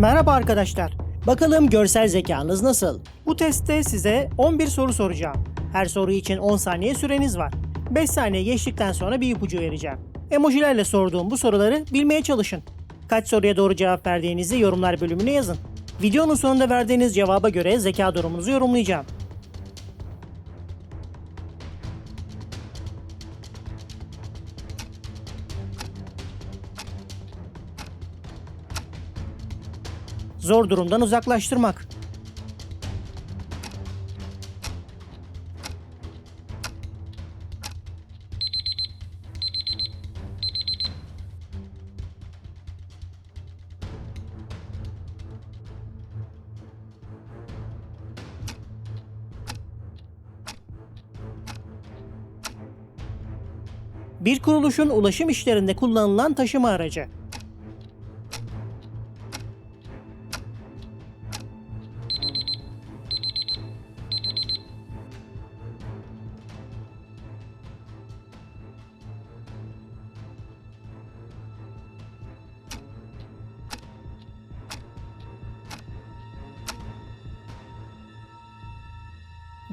Merhaba arkadaşlar. Bakalım görsel zekanız nasıl? Bu testte size 11 soru soracağım. Her soru için 10 saniye süreniz var. 5 saniye geçtikten sonra bir ipucu vereceğim. Emojilerle sorduğum bu soruları bilmeye çalışın. Kaç soruya doğru cevap verdiğinizi yorumlar bölümüne yazın. Videonun sonunda verdiğiniz cevaba göre zeka durumunuzu yorumlayacağım. Zor durumdan uzaklaştırmak. Bir kuruluşun ulaşım işlerinde kullanılan taşıma aracı.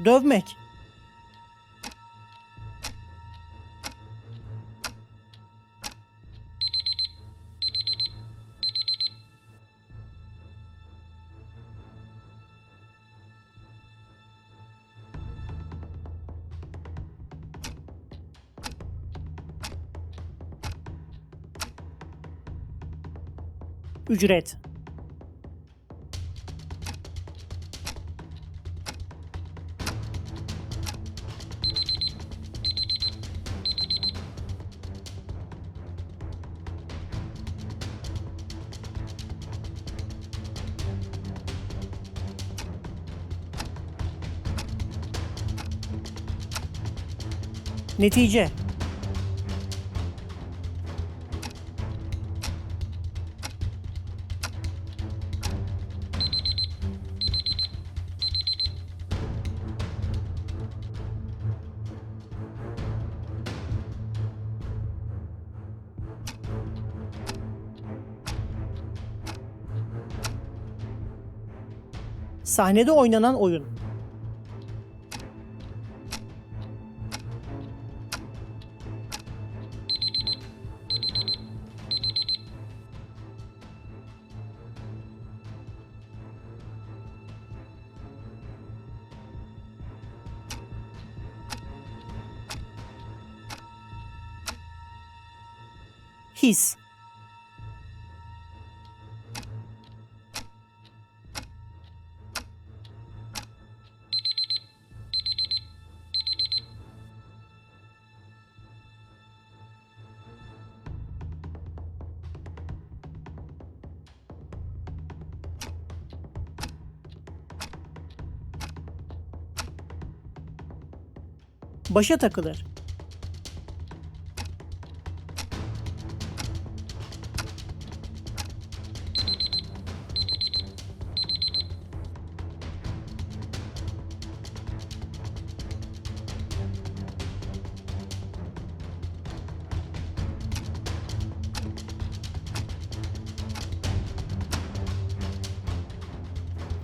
Dövmek. Ücret. Netice. Sahnede oynanan oyun. His. Başa takılır.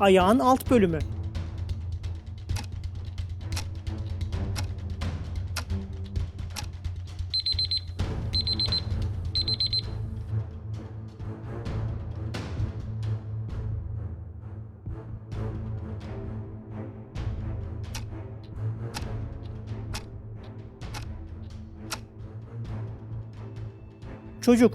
Ayağın alt bölümü. Çocuk.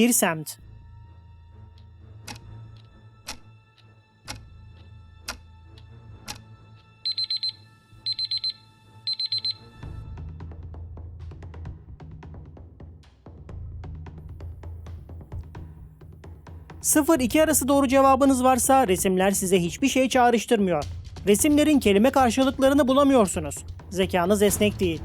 Bir semt. Sıfır iki arası doğru cevabınız varsa resimler size hiçbir şey çağrıştırmıyor. Resimlerin kelime karşılıklarını bulamıyorsunuz. Zekanız esnek değil.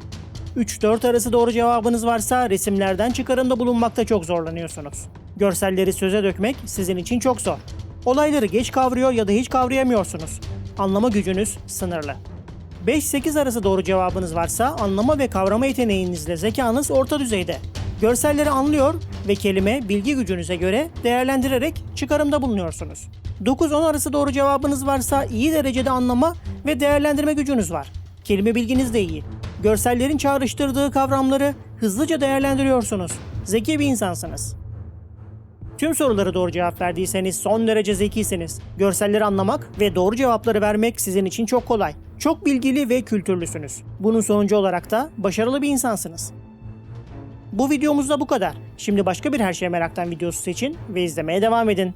3-4 arası doğru cevabınız varsa resimlerden çıkarımda bulunmakta çok zorlanıyorsunuz. Görselleri söze dökmek sizin için çok zor. Olayları geç kavruyor ya da hiç kavrayamıyorsunuz. Anlama gücünüz sınırlı. 5-8 arası doğru cevabınız varsa anlama ve kavrama yeteneğinizle zekanız orta düzeyde. Görselleri anlıyor ve kelime bilgi gücünüze göre değerlendirerek çıkarımda bulunuyorsunuz. 9-10 arası doğru cevabınız varsa iyi derecede anlama ve değerlendirme gücünüz var. Kelime bilginiz de iyi. Görsellerin çağrıştırdığı kavramları hızlıca değerlendiriyorsunuz. Zeki bir insansınız. Tüm sorulara doğru cevap verdiyseniz son derece zekisiniz. Görselleri anlamak ve doğru cevapları vermek sizin için çok kolay. Çok bilgili ve kültürlüsünüz. Bunun sonucu olarak da başarılı bir insansınız. Bu videomuzda bu kadar. Şimdi başka bir her şeye meraktan videosu seçin ve izlemeye devam edin.